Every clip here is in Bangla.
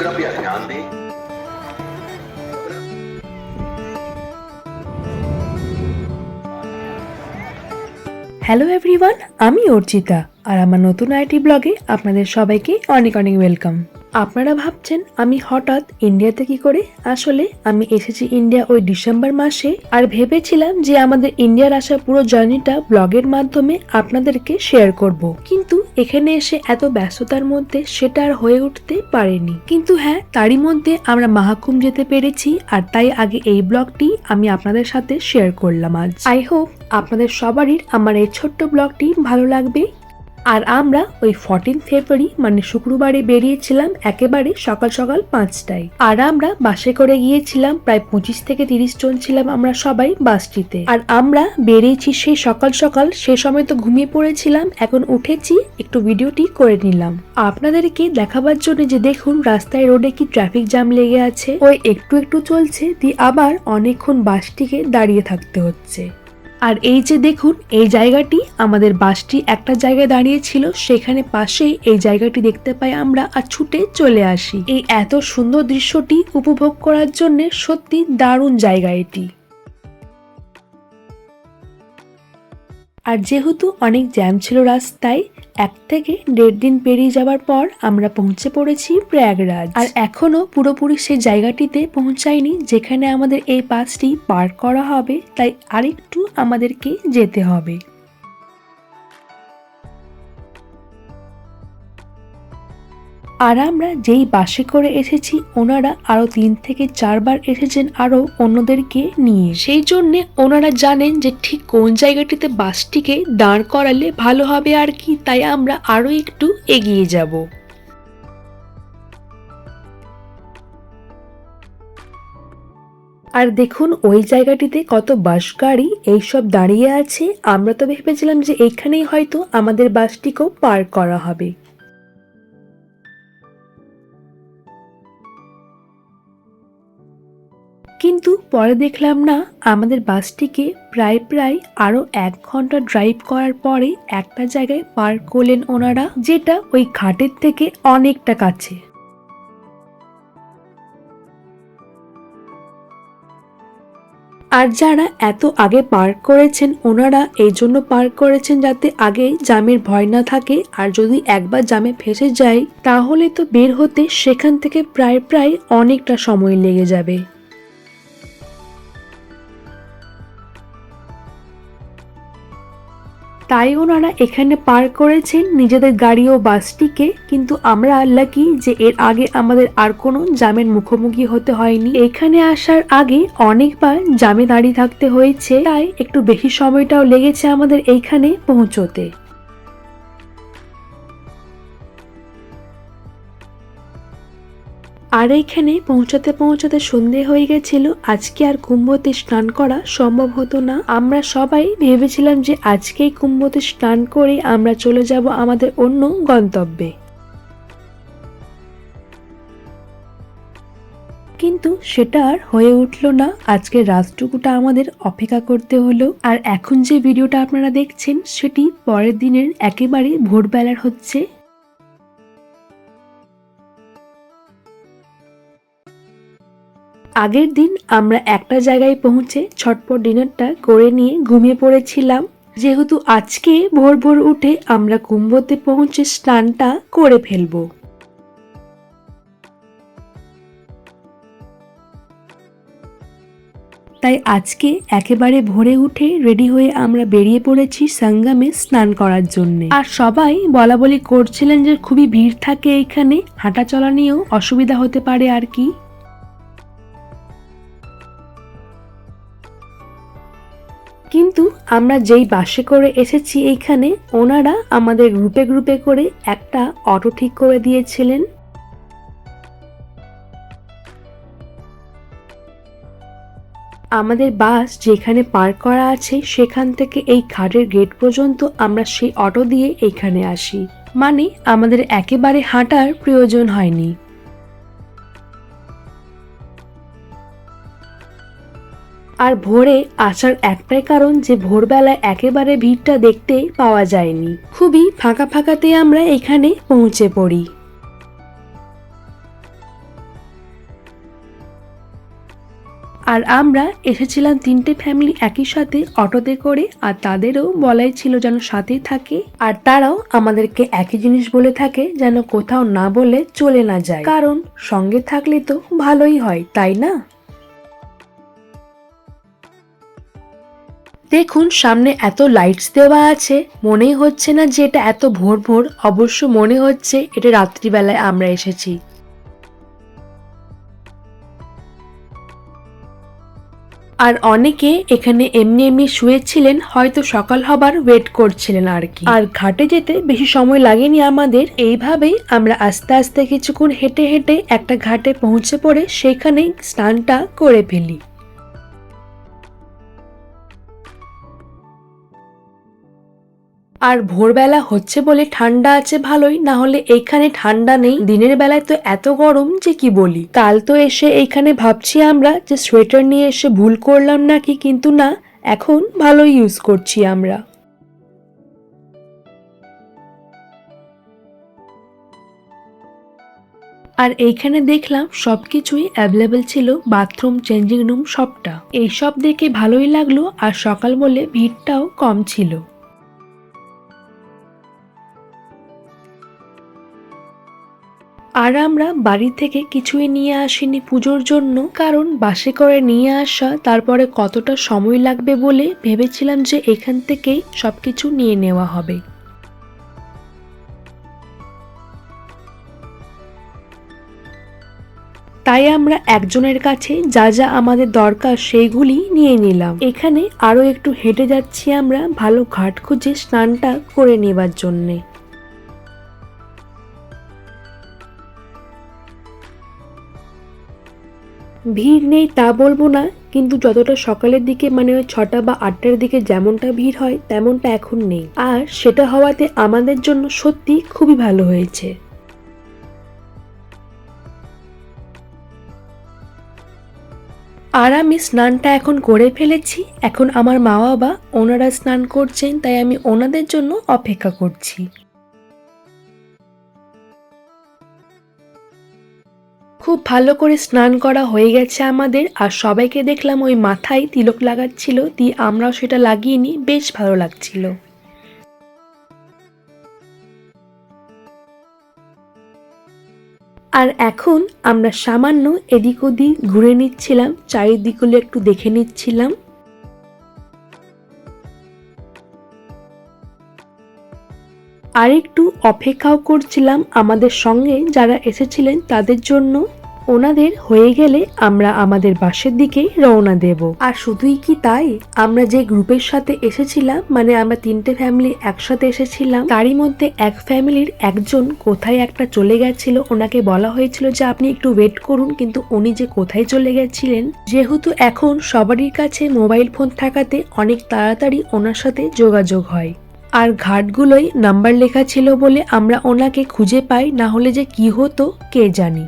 कृपया ध्यान दें হ্যালো এভরিওয়ান আমি অর্চিতা আর আমার নতুন আইটি ব্লগে আপনাদের সবাইকে অনেক অনেক ওয়েলকাম আপনারা ভাবছেন আমি হঠাৎ ইন্ডিয়াতে কি করে? আসলে আমি এসেছি ইন্ডিয়া ওই ডিসেম্বর মাসে আর ভেবেছিলাম যে আমাদের ইন্ডিয়ার আসা পুরো জার্নিটা ব্লগের মাধ্যমে আপনাদেরকে শেয়ার করব। কিন্তু এখানে এসে এত ব্যস্ততার মধ্যে সেটা আর হয়ে উঠতে পারেনি। কিন্তু হ্যাঁ তারই মধ্যে আমরা মাহাকুম যেতে পেরেছি আর তাই আগে এই ব্লগটি আমি আপনাদের সাথে শেয়ার করলাম আজ। আই হোপ আপনাদের সবারই, আমার এই ছোট্ট ব্লগটি ভালো লাগবে। আর আমরা ওই ফর্টিন ফেব্রুয়ারি মানে শুক্রবারে বেরিয়েছিলাম একেবারে সকাল সকাল পাঁচটায়। আর আমরা বাসে করে গিয়েছিলাম, প্রায় পঁচিশ থেকে তিরিশ জন ছিলাম আমরা সবাই বাসটিতে। আর আমরা বেরিয়েছি সেই সকাল সকাল, সে সময় তো ঘুমিয়ে পড়েছিলাম, এখন উঠেছি, একটু ভিডিওটি করে নিলাম। আপনাদেরকে দেখাবার জন্য যে দেখুন, রাস্তায় রোডে কি ট্রাফিক জ্যাম লেগে আছে, ওই একটু একটু চলছে, দিয়ে আবার অনেকক্ষণ বাসটিকে দাঁড়িয়ে থাকতে হচ্ছে। আর এই যে দেখুন, এই জায়গাটি আমাদের বাসটি একটা জায়গায় দাঁড়িয়ে ছিল, সেখানে পাশেই এই জায়গাটি দেখতে পাই আমরা আর ছুটে চলে আসি। এই এত সুন্দর দৃশ্যটি উপভোগ করার জন্য সত্যি দারুণ জায়গা এটি। আর যেহেতু অনেক জ্যাম ছিল রাস্তায়, এক থেকে দেড় দিন পেরিয়ে যাওয়ার পর আমরা পৌঁছে পড়েছি প্রয়াগরাজ। আর এখনও পুরোপুরি সেই জায়গাটিতে পৌঁছায়নি যেখানে আমাদের এই পাঁচটি পার্ক করা হবে, তাই আরেকটু আমাদেরকে যেতে হবে। আর আমরা যেই বাসে করে এসেছি, ওনারা আরও তিন থেকে চারবার এসেছেন আরও অন্যদেরকে নিয়ে। সেই জন্য ওনারা জানেন যে ঠিক কোন জায়গাটিতে বাসটিকে দাঁড় করালে ভালো হবে আর কি, তাই আমরা আরও একটু এগিয়ে যাব। আর দেখুন, ওই জায়গাটিতে কত বাস গাড়ি এইসব দাঁড়িয়ে আছে। আমরা তো ভেবেছিলাম যে এইখানেই হয়তো আমাদের বাসটিকেও পার করা হবে। কিন্তু পরে দেখলাম না, আমাদের বাসটিকে প্রায় প্রায় আরও এক ঘণ্টা ড্রাইভ করার পরে একটা জায়গায় পার্ক করলেন ওনারা, যেটা ওই ঘাটের থেকে অনেকটা কাছে। আর যারা এত আগে পার্ক করেছেন, ওনারা এই জন্য পার্ক করেছেন যাতে আগে জামের ভয় না থাকে। আর যদি একবার জামে ফেসে যায়, তাহলে তো বের হতে সেখান থেকে প্রায় প্রায় অনেকটা সময় লেগে যাবে। তাই ওনারা এখানে পার করেছেন নিজেদের গাড়ি ও বাসটিকে, কিন্তু আমরা লাকি যে এর আগে আমাদের আর কোনো জামের মুখোমুখি হতে হয়নি। এখানে আসার আগে অনেকবার জামে দাঁড়িয়ে থাকতে হয়েছে, তাই একটু বেশি সময়টাও লেগেছে আমাদের এইখানে পৌঁছতে। আর এইখানে পৌঁছাতে পৌঁছাতে সন্ধে হয়ে গেছিল। আজকে আর কুম্ভতে স্নান করা সম্ভব হতো না। আমরা সবাই ভেবেছিলাম যে আজকেই কুম্ভতে স্নান করে আমরা চলে যাব আমাদের অন্য গন্তব্যে। কিন্তু সেটা আর হয়ে উঠল না। আজকে রাতটুকুটা আমাদের অপেক্ষা করতে হলো। আর এখন যে ভিডিওটা আপনারা দেখছেন, সেটি পরের দিনের একেবারে ভোরবেলার হচ্ছে। আগের দিন আমরা একটা জায়গায় পৌঁছে ছটপট ডিনারটা করে নিয়ে ঘুমিয়ে পড়েছিলাম। যেহেতু আজকে ভোর ভোর উঠে আমরা কুম্ভতে পৌঁছে স্নানটা করে ফেলব। তাই আজকে একেবারে ভোরে উঠে রেডি হয়ে আমরা বেরিয়ে পড়েছি সঙ্গমে স্নান করার জন্য। আর সবাই বলা বলি করছিলেন যে খুবই ভিড় থাকে এখানে হাঁটা চলা নিয়েও অসুবিধা হতে পারে আর কি। কিন্তু আমরা যেই বাসে করে এসেছি এইখানে, ওনারা আমাদের গ্রুপে গ্রুপে করে একটা অটো ঠিক করে দিয়েছিলেন। আমাদের বাস যেখানে পার্ক করা আছে, সেখান থেকে এই ঘাটের গেট পর্যন্ত আমরা সেই অটো দিয়ে এইখানে আসি। মানে আমাদের একেবারে হাঁটার প্রয়োজন হয়নি। আর ভোরে আসার একটাই কারণ যে ভোরবেলায় একেবারে ভিড়টা দেখতে পাওয়া যায়নি। খুবই ফাঁকা ফাঁকাতে আমরা এখানে পৌঁছে পড়ি। আর আমরা এসেছিলাম তিনটে ফ্যামিলি একই সাথে অটোতে করে, আর তাদেরও বলাই ছিল যেন সাথেই থাকে, আর তারাও আমাদেরকে একই জিনিস বলে থাকে যেন কোথাও না বলে চলে না যায়। কারণ সঙ্গে থাকলে তো ভালোই হয়, তাই না? দেখুন, সামনে এত লাইটস দেওয়া আছে। মনেই হচ্ছে না যে এটা এত ভোর ভোর। অবশ্য মনে হচ্ছে এটা রাত্রিবেলায় আমরা এসেছি। আর অনেকে এখানে এমনি এমনি শুয়েছিলেন, হয়তো সকাল হবার ওয়েট করছিলেন আর কি। আর ঘাটে যেতে বেশি সময় লাগেনি আমাদের। এইভাবেই আমরা আস্তে আস্তে কিছুক্ষণ হেঁটে হেঁটে একটা ঘাটে পৌঁছে পড়ে সেখানেই স্নানটা করে ফেলি। আর ভোরবেলা হচ্ছে বলে ঠান্ডা আছে ভালোই, না হলে এইখানে ঠান্ডা নেই। দিনের বেলায় তো এত গরম যে কি বলি। কাল তো এসে এইখানে ভাবছি আমরা যে সোয়েটার নিয়ে এসে ভুল করলাম নাকি, কিন্তু না, এখন ভালোই ইউজ করছি আমরা। আর এইখানে দেখলাম সব কিছুই অ্যাভেলেবেল ছিল বাথরুম চেঞ্জিং রুম সবটা। এইসব দেখে ভালোই লাগল, আর সকাল বলে ভিড়টাও কম ছিল। আর আমরা বাড়ি থেকে কিছুই নিয়ে আসিনি পুজোর জন্য, কারণ বাসে করে নিয়ে আসা তারপরে কতটা সময় লাগবে বলে ভেবেছিলাম যে এখান থেকেই সবকিছু নিয়ে নেওয়া হবে। তাই আমরা একজনের কাছে যা যা আমাদের দরকার সেইগুলি নিয়ে নিলাম। এখানে আরও একটু হেঁটে যাচ্ছি আমরা ভালো ঘাট খুঁজে স্নানটা করে নেবার জন্যে। ভিড় নেই তা বলব না, কিন্তু যতটা সকালের দিকে মানে ওই ছটা বা আটটার দিকে যেমনটা ভিড় হয়, তেমনটা এখন নেই। আর সেটা হওয়াতে আমাদের জন্য সত্যি খুবই ভালো হয়েছে। আর আমি স্নানটা এখন করে ফেলেছি, এখন আমার মা বাবা ওনারা স্নান করছেন, তাই আমি ওনাদের জন্য অপেক্ষা করছি। খুব ভালো করে স্নান করা হয়ে গেছে আমাদের, আর সবাইকে দেখলাম ওই মাথায় তিলক লাগাচ্ছিল, দিয়ে আমরাও সেটা লাগিয়ে নিই, বেশ ভালো লাগছিল। আর এখন আমরা সামান্য এদিক ওদিক ঘুরে নিচ্ছিলাম, চারিদিকগুলো একটু দেখে নিচ্ছিলাম। আর একটু অপেক্ষাও করছিলাম আমাদের সঙ্গে, যারা এসেছিলেন তাদের জন্য। ওনাদের হয়ে গেলে আমরা আমাদের বাসের দিকে রওনা দেব। আর শুধুই কি তাই? আমরা যে গ্রুপের সাথে এসেছিলাম মানে আমরা তিনটে ফ্যামিলি একসাথে এসেছিলাম, তারই মধ্যে এক ফ্যামিলির একজন কোথায় একটা চলে গেছিল, ওনাকে বলা হয়েছিল যে আপনি একটু ওয়েট করুন, কিন্তু উনি যে কোথায় চলে গেছিলেন, যেহেতু এখন সবারই কাছে মোবাইল ফোন থাকাতে অনেক তাড়াতাড়ি ওনার সাথে যোগাযোগ হয়। আর ঘাটগুলোই নাম্বার লেখা ছিল বলে আমরা ওনাকে খুঁজে পাই, না হলে যে কি হতো, কে জানি।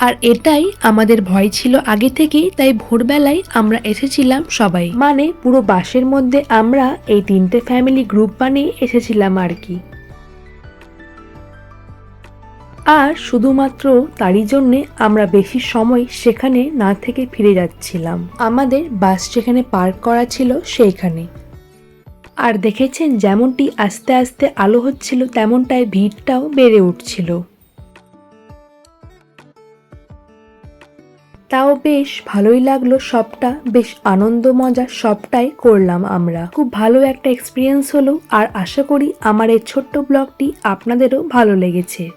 আর এটাই আমাদের ভয় ছিল আগে থেকেই, তাই ভোরবেলায় আমরা এসেছিলাম সবাই। মানে পুরো বাসের মধ্যে আমরা এই তিনটে ফ্যামিলি গ্রুপ বানিয়ে এসেছিলাম আর কি। আর শুধুমাত্র তারই জন্যে আমরা বেশি সময় সেখানে না থেকে ফিরে যাচ্ছিলাম। আমাদের বাস যেখানে পার্ক করা ছিল সেইখানে। আর দেখেছেন যেমনটি আস্তে আস্তে আলো হচ্ছিল, তেমনটাই ভিড়টাও বেড়ে উঠছিল। তাও বেশ ভালোই লাগল সবটা, বেশ আনন্দ মজা সবটাই করলাম আমরা। খুব ভালো একটা এক্সপিরিয়েন্স হলো আর আশা করি আমার এই ছোট্ট ব্লগটি আপনাদেরও ভালো লেগেছে।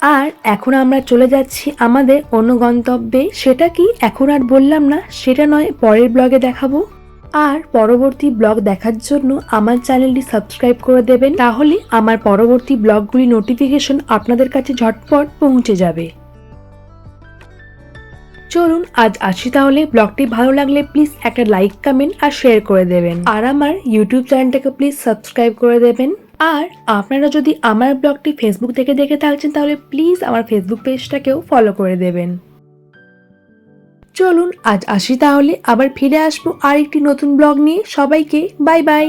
আর এখন আমরা চলে যাচ্ছি আমাদের অন্য গন্তব্যে। সেটা কি? এখন আর বললাম না, সেটা নয়, পরের ব্লগে দেখাবো। আর পরবর্তী ব্লগ দেখার জন্য আমার চ্যানেলটি সাবস্ক্রাইব করে দেবেন, তাহলে আমার পরবর্তী ব্লগগুলি নোটিফিকেশন আপনাদের কাছে ঝটপট পৌঁছে যাবে। চলুন আজ আসি তাহলে। ব্লগটি ভালো লাগলে প্লিজ একটা লাইক কমেন্ট আর শেয়ার করে দেবেন। আর আমার ইউটিউব চ্যানেলটাকে প্লিজ সাবস্ক্রাইব করে দেবেন। আর আপনারা যদি আমার ব্লগটি ফেসবুক থেকে দেখে থাকছেন, তাহলে প্লিজ আমার ফেসবুক পেজটাকেও ফলো করে দেবেন। চলুন আজ আসি তাহলে। আবার ফিরে আসব আর একটি নতুন ব্লগ নিয়ে। সবাইকে বাই বাই